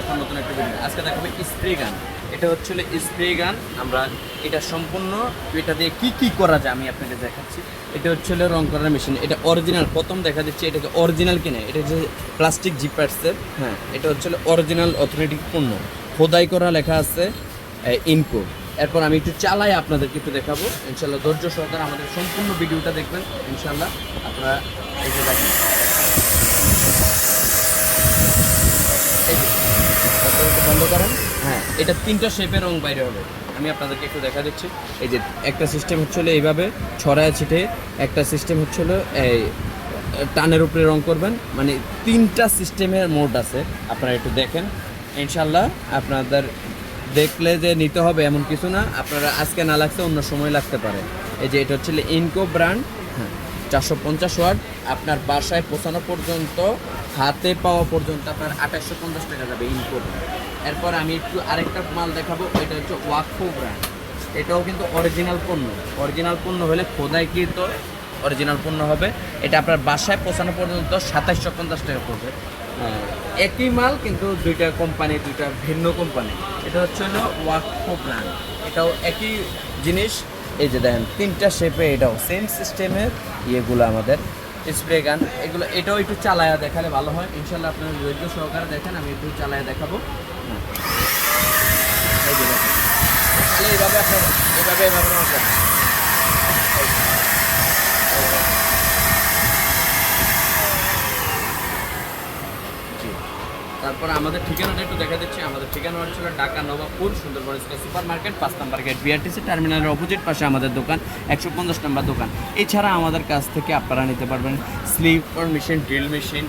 আসলাম নতুন একটা ভিডিও আজকে দেখাবো স্প্রে গান। এটা হচ্ছে স্প্রে গান। আমরা এটা সম্পূর্ণ, এটা দিয়ে কি কি করা যায় আমি আপনাকে দেখাচ্ছি। এটা হচ্ছে রং করার মেশিন এটা অরিজিনাল প্রথম দেখা দিচ্ছে এটাকে অরিজিনাল কিনে। এটা হচ্ছে প্লাস্টিক জিপার্সের হ্যাঁ এটা হচ্ছে অরিজিনাল অথরিটিক পণ্য। খোদাই করা লেখা আছে ইনকো এরপর আমি একটু চালাই আপনাদেরকে একটু দেখাবো। ইনশাল্লাহ ধৈর্য সহকারে আমাদের সম্পূর্ণ ভিডিওটা দেখবেন। ইনশাল্লাহ আপনারা যে দেখেন এই যে, তারপরে একটু বন্ধ করেন। হ্যাঁ এটা তিনটা শেপের রং বাইরে হবে। আমি আপনাদেরকে একটু দেখা দিচ্ছি। এই যে একটা সিস্টেম হচ্ছে এইভাবে, ছড়ায় ছিটে একটা সিস্টেম হচ্ছে এই, টানের উপরে রং করবেন। মানে তিনটা সিস্টেমের মোড আছে। আপনারা একটু দেখেন। ইনশাল্লাহ আপনাদের দেখলে যে নিতে হবে এমন কিছু না। আপনারা আজকে না লাগছে, অন্য সময় লাগতে পারে। এই যে এটা হচ্ছে ইনকো ব্র্যান্ড হ্যাঁ চারশো পঞ্চাশ ওয়াট। আপনার বাসায় পৌঁছানো পর্যন্ত হাতে পাওয়া পর্যন্ত আপনার আঠাশশো পঞ্চাশ টাকা যাবে ইনকো এরপর আমি একটু আরেকটা মাল দেখাবো, এটা হচ্ছে ওয়াকফো ব্র্যান্ড এটাও কিন্তু অরিজিনাল পণ্য। অরিজিনাল পণ্য হলে খোদাইকৃত অরিজিনাল পণ্য হবে। এটা আপনার বাসায় পৌঁছানো পর্যন্ত সাতাশশো পঞ্চাশ টাকা পড়বে। একই মাল, কিন্তু দুইটা কোম্পানি দুইটা ভিন্ন কোম্পানি এটা হচ্ছে হলো ওয়াকফো ব্র্যান্ড এটাও একই জিনিস। এই যে দেখেন, তিনটা শেপে এটাও সেম সিস্টেমের ইয়েগুলো আমাদের স্প্রে গান এগুলো এটাও একটু চালায়া দেখালে ভালো হয়। ইনশাল্লাহ আপনারা ধৈর্য সহকারে দেখেন আমি একটু চালায়া দেখাবো। হ্যাঁ। এইভাবে আপনার এভাবে এভাবে রং করবেন। জি। তারপর আমাদের ঠিকানাটা একটু দেখা দিচ্ছি। আমাদের ঠিকানা হচ্ছিল Dhaka Nawabpur, Sundarban square super market পাঁচ নম্বর গেট বিআরটিসি টার্মিনালের অপোজিট পাশে আমাদের দোকান, একশো পঞ্চাশ নম্বর দোকান। এছাড়া আমাদের কাছ থেকে আপনারা নিতে পারবেন স্লিপার মেশিন, ড্রিল মেশিন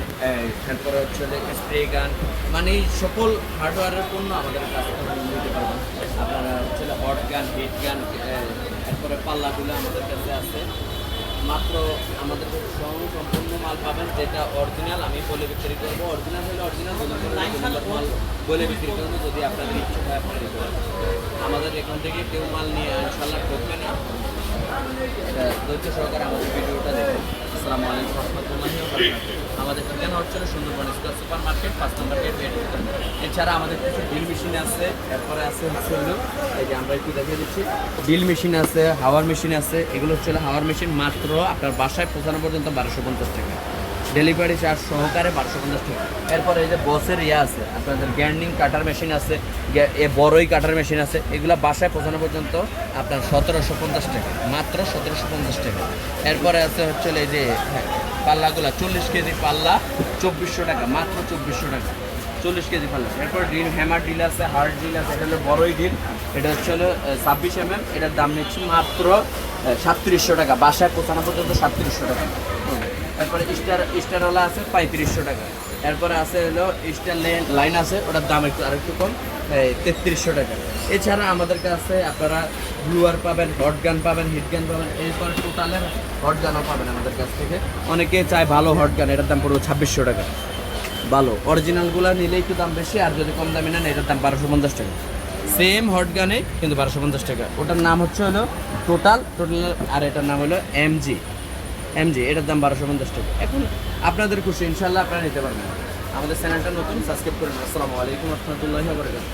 তারপরে হচ্ছে স্প্রে গান মানে এই সকল হার্ডওয়্যারের পণ্য আমাদের কাছ থেকে নিতে পারবেন। আপনারা হচ্ছে হট গান হিট গান তারপরে পাল্লাগুলো আমাদের কাছে আছে। মাত্র আমাদের স্বয়ং সম্পূর্ণ মাল পাবেন যেটা অরিজিনাল আমি বলে বিক্রি করব। অরিজিনাল হলে অরিজিনাল মাল বলে বিক্রি করব যদি আপনাদের ইচ্ছুক হয় আপনারা নিতে আমাদের এখান থেকে কেউ মাল নিয়ে ইনশাল্লাহ করবে না। ধৈর্য সহকারে আমাদের ভিডিওটা দেখুন। আসসালামু আলাইকুম রহমতুল্লাহি। আমাদের ঠিকানা হচ্ছে সুন্দরবন স্কোয়ার সুপার মার্কেট পাঁচ নম্বর গেট বেড এছাড়া আমাদের কিছু ড্রিল মেশিন আছে, এরপরে আছে হচ্ছে হলো এই যে আমরা একটু দেখিয়ে দিচ্ছি। ড্রিল মেশিন আছে, হাওয়ার মেশিন আছে, এগুলো হচ্ছে হাওয়ার মেশিন মাত্র আপনার বাসায় পৌঁছানো পর্যন্ত বারোশো পঞ্চাশ টাকা। ডেলিভারি চার্জ সহকারে বারোশো পঞ্চাশ টাকা। এরপরে এই যে বসের ইয়ে আছে, আপনাদের গ্যান্ডিং কাটার মেশিন আছে এ বড়ই কাটার মেশিন আছে, এগুলো বাসায় পৌঁছানো পর্যন্ত আপনার সতেরোশো পঞ্চাশ টাকা, মাত্র সতেরোশো পঞ্চাশ টাকা। এরপরে আছে হচ্ছে এই যে হ্যাঁ পাল্লাগুলা, চল্লিশ কেজি পাল্লা চব্বিশশো টাকা, মাত্র চব্বিশশো টাকা, চল্লিশ কেজি পাল্লা। এরপর ড্রিল, হ্যামার ড্রিল আছে, হার্ড ড্রিল আছে, এটা হলো বড়ই ড্রিল, এটা হচ্ছে হলো ছাব্বিশ এম এম এটার দাম নিচ্ছি মাত্র সাতত্রিশশো টাকা, বাসায় পৌঁছানো পর্যন্ত সাতত্রিশশো টাকা। তারপরে স্টার, স্টারওয়ালা আছে পঁয়ত্রিশশো টাকা। এরপরে আছে হলো স্টার লাইন লাইন আছে, ওটার দাম একটু আরেকটু কম তেত্রিশশো টাকা। এছাড়া আমাদের কাছে আপনারা ব্লুয়ার পাবেন, হট গান পাবেন, হিট গান পাবেন, এরপর টোটালের হট গানও পাবেন আমাদের কাছ থেকে। অনেকে চায় ভালো হট গান, এটার দাম পড়বে ছাব্বিশশো টাকা। ভালো। অরিজিনালগুলো নিলে একটু দাম বেশি, আর যদি কম দামি নেন, এটার দাম বারোশো পঞ্চাশ টাকা। সেম হট গানে কিন্তু বারোশো পঞ্চাশ টাকা। ওটার নাম হচ্ছে হলো টোটাল টোটাল আর এটার নাম হলো এমজি। এমজি এটার দাম বারোশো পঞ্চাশ টাকা। এখন আপনাদের খুশি ইনশাল্লাহ আপনারা নিতে পারবেন। আমাদের চ্যানেলটা নতুন, সাবস্ক্রাইব করুন আসসালামু আলাইকুম রহমতুল্লাহ বরকাত